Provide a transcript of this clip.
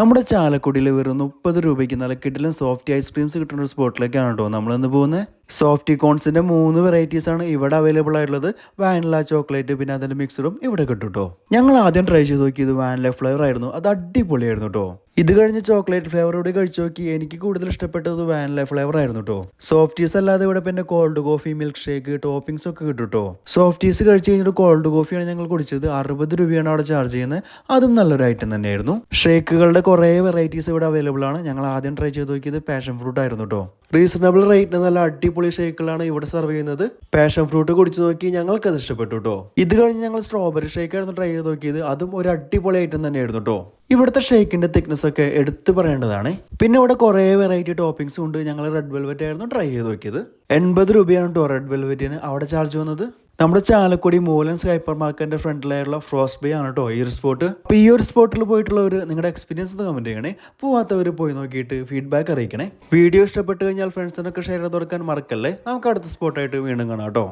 നമ്മുടെ ചാലക്കുടിയിൽ വെറും മുപ്പത് രൂപയ്ക്ക് നല്ല കിട്ടിലും സോഫ്റ്റ് ഐസ്ക്രീംസ് കിട്ടുന്ന ഒരു സ്പോട്ടിലേക്കാണ് കേട്ടോ നമ്മളിന്ന് പോകുന്നത് സോഫ്റ്റി കോൺസിന്റെ മൂന്ന് വെറൈറ്റീസ് ആണ് ഇവിടെ അവൈലബിൾ ആയിട്ടുള്ളത്. വാനില ചോക്ലേറ്റ് പിന്നെ അതിന്റെ മിക്സറും ഇവിടെ കിട്ടും കേട്ടോ ഞങ്ങൾ ആദ്യം ട്രൈ ചെയ്ത് നോക്കിയത് വാനില ഫ്ലേവർ ആയിരുന്നു. അത് അടിപൊളിയായിരുന്നു കേട്ടോ ഇത് കഴിഞ്ഞ് ചോക്ലേറ്റ് ഫ്ലേവർ കൂടി കഴിച്ചു നോക്കി. എനിക്ക് കൂടുതൽ ഇഷ്ടപ്പെട്ടത് വാനില ഫ്ലേവർ ആയിരുന്നു കേട്ടോ സോഫ്റ്റീസ് അല്ലാതെ ഇവിടെ പിന്നെ cold coffee milk shake toppings ഒക്കെ കിട്ടും കേട്ടോ സോഫ്റ്റീസ് കഴിച്ച് കഴിഞ്ഞിട്ട് കോൾഡ് കോഫിയാണ് ഞങ്ങൾ കുടിച്ചത്. അറുപത് രൂപയാണ് അവിടെ ചാർജ് ചെയ്യുന്നത്. അതും നല്ലൊരു ഐറ്റം തന്നെയായിരുന്നു. ഷേക്കുകളുടെ കുറേ വെറൈറ്റീസ് ഇവിടെ അവൈലബിൾ ആണ്. ഞങ്ങൾ ആദ്യം ട്രൈ ചെയ്ത് നോക്കിയത് പാഷൻ ഫ്രൂട്ട് ആയിരുന്നു കേട്ടോ റീസണബിൾ റേറ്റിന് നല്ല അടിപൊളി ഷേക്കുകളാണ് ഇവിടെ സെർവ് ചെയ്യുന്നത്. പാഷൻ ഫ്രൂട്ട് കുടിച്ചു നോക്കി ഞങ്ങൾക്ക് അത് ഇഷ്ടപ്പെട്ടു കേട്ടോ ഇത് കഴിഞ്ഞ് ഞങ്ങൾ സ്ട്രോബെറി ഷേക്ക് ആയിരുന്നു ട്രൈ ചെയ്ത് നോക്കിയത്. അതും ഒരു അടിപൊളി ഐറ്റം തന്നെയായിരുന്നു കേട്ടോ ഇവിടുത്തെ ഷേക്കിന്റെ തിക്നെസ് ഒക്കെ എടുത്തു പറയേണ്ടതാണ്. പിന്നെ ഇവിടെ കുറേ വെറൈറ്റി ടോപ്പിംഗ്സ് ഉണ്ട്. ഞങ്ങൾ റെഡ് വെൽവെറ്റ് ആയിരുന്നു ട്രൈ ചെയ്ത് നോക്കിയത്. എൺപത് രൂപയാണ് കേട്ടോ റെഡ് വെൽവെറ്റിന് അവിടെ ചാർജ് വന്നത്. നമ്മുടെ ചാലക്കുടി മൂലൻസ് ഹൈപ്പർ മാർക്കറ്റിന്റെ ഫ്രണ്ടിലായിട്ടുള്ള ഫ്രോസ്റ്റ് ബേ ആണ് കേട്ടോ ഈ ഒരു സ്പോട്ട് അപ്പോൾ ഈ ഒരു സ്പോട്ടിൽ പോയിട്ടുള്ളവർ നിങ്ങളുടെ എക്സ്പീരിയൻസ് ഒന്ന് കമന്റ് ചെയ്യണേ. പോവാത്തവർ പോയി നോക്കിയിട്ട് ഫീഡ്ബാക്ക് അറിയിക്കണേ. വീഡിയോ ഇഷ്ടപ്പെട്ട് കഴിഞ്ഞാൽ ഫ്രണ്ട്സിനൊക്കെ ഷെയർ കൊടുക്കാൻ മറക്കല്ലേ. നമുക്ക് അടുത്ത സ്പോട്ടായിട്ട് വീണ്ടും കാണാം കേട്ടോ